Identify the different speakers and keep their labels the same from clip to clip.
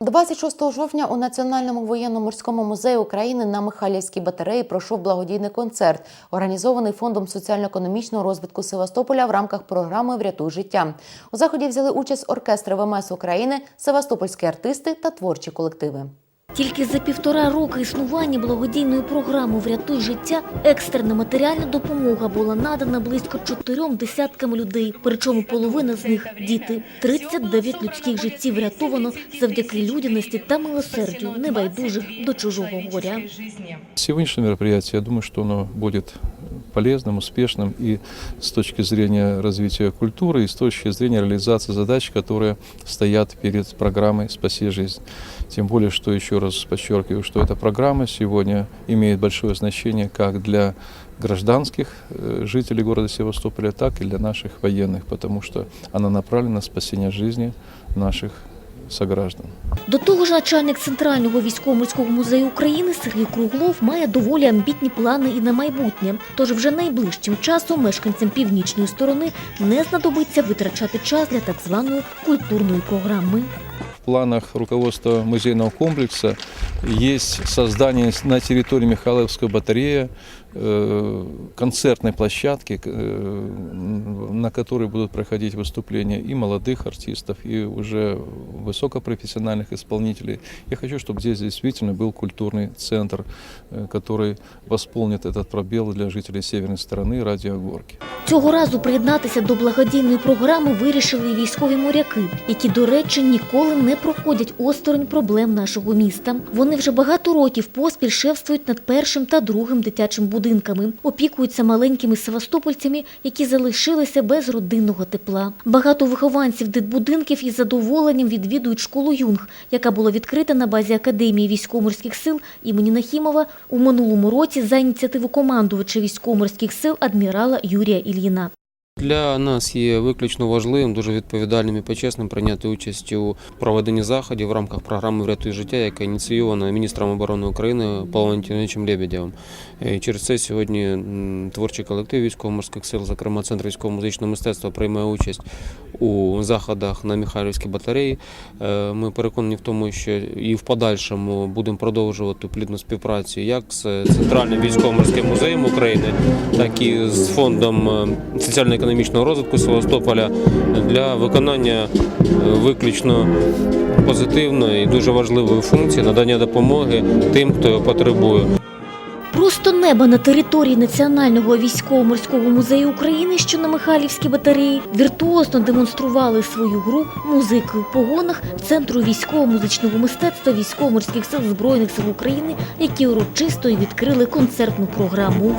Speaker 1: 26 жовтня у Національному воєнно-морському музеї України на Михайлівській батареї пройшов благодійний концерт, організований фондом соціально-економічного розвитку Севастополя в рамках програми Врятуй життя. У заході взяли участь оркестри ВМС України, севастопольські артисти та творчі колективи.
Speaker 2: Тільки за півтора роки існування благодійної програми Врятуй життя екстрена матеріальна допомога була надана близько чотирьом десяткам людей. Причому половина з них діти. 39 людських життів врятовано завдяки людяності та милосердю, небайдужих до чужого горя.
Speaker 3: Сьогоднішнє мероприятие, я думаю, що воно будет полезным, успешным и с точки зрения развития культуры, и с точки зрения реализации задач, которые стоят перед программой «Спаси жизнь». Тем более, что еще раз подчеркиваю, что эта программа сегодня имеет большое значение как для гражданских э, жителей города Севастополя, так и для наших военных, потому что она направлена на спасение жизни наших сограждан.
Speaker 2: До того ж, начальник Центрального військово-морського музею України Сергій Круглов має доволі амбітні плани і на майбутнє. Тож вже найближчим часом мешканцям північної сторони не знадобиться витрачати час для так званої культурної програми.
Speaker 3: В планах руководства музейного комплекса есть создание на территории Михайловской батареи э, концертной площадки, э, на которой будут проходить выступления и молодых артистов, и уже высокопрофессиональных исполнителей. Я хочу, чтобы здесь действительно был культурный центр, э, который восполнит этот пробел для жителей северной стороны ради Огорки.
Speaker 2: Цього разу приєднатися до благодійної програми вирішили і військові моряки, які, до речі, ніколи не проходять осторонь проблем нашого міста. Вони вже багато років поспіль шефствують над першим та другим дитячим будинками, опікуються маленькими севастопольцями, які залишилися без родинного тепла. Багато вихованців дитбудинків із задоволенням відвідують школу Юнг, яка була відкрита на базі Академії військово-морських сил імені Нахімова у минулому році за ініціативу командувача військово-морських сил адмірала Юрія Ільїна.
Speaker 4: Для нас є виключно важливим, дуже відповідальним і почесним прийняти участь у проведенні заходів в рамках програми Врятуй життя, яка ініційована міністром оборони України Павлом Антоновичем Лебедєвим. І Через це сьогодні творчий колектив військово-морських сил, зокрема Центр військово-музичного мистецтва, приймає участь у заходах на Михайлівській батареї. Е, Ми переконані в тому, що і в подальшому будемо продовжувати плідну співпрацю як з Центральним військово-морським музеєм України, так і з фондом е, соціально-економічного розвитку Севастополя для виконання е, виключно позитивної і дуже важливої функції надання допомоги тим, хто його потребує.
Speaker 2: Просто неба на території Національного військово-морського музею України, що на Михайлівській батареї, віртуозно демонстрували свою гру музики в погонах Центру військово-музичного мистецтва військово-морських сил Збройних сил України, які урочисто відкрили концертну програму.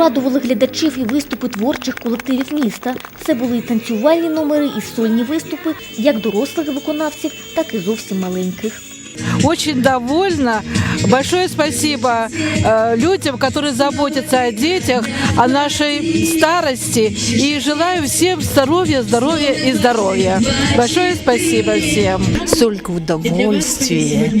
Speaker 2: Порадували глядачів і виступи творчих колективів міста. Це були і танцювальні номери, і сольні виступи, як дорослих виконавців, так і зовсім маленьких.
Speaker 5: Очень довольна. Большое спасибо э, людям, которые заботятся о детях, о нашей старости. И желаю всем здоровья, здоровья и здоровья. Большое спасибо всем.
Speaker 6: столько удовольствия.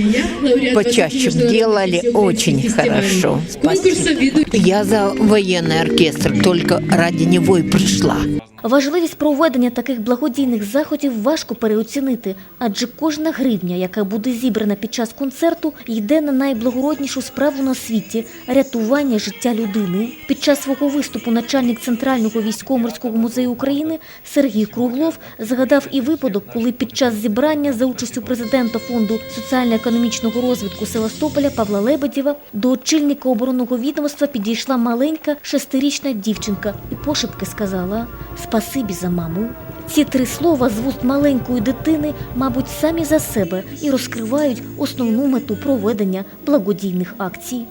Speaker 6: Почаще делали очень хорошо. Спасибо. Я за военный оркестр, только ради него и пришла.
Speaker 2: Важливість проведення таких благодійних заходів важко переоцінити, адже кожна гривня, яка буде зібрана під час концерту, йде на найблагороднішу справу на світі рятування життя людини. Під час свого виступу начальник Центрального військово-морського музею України Сергій Круглов згадав і випадок, коли під час зібрання за участю президента фонду соціально-економічного розвитку Севастополя Павла Лебедєва до очільника оборонного відомства підійшла маленька шестирічна дівчинка і пошепки сказала «Спасибі за маму». Ці три слова з вуст маленької дитини, мабуть, самі за себе і розкривають основну мету проведення благодійних акцій.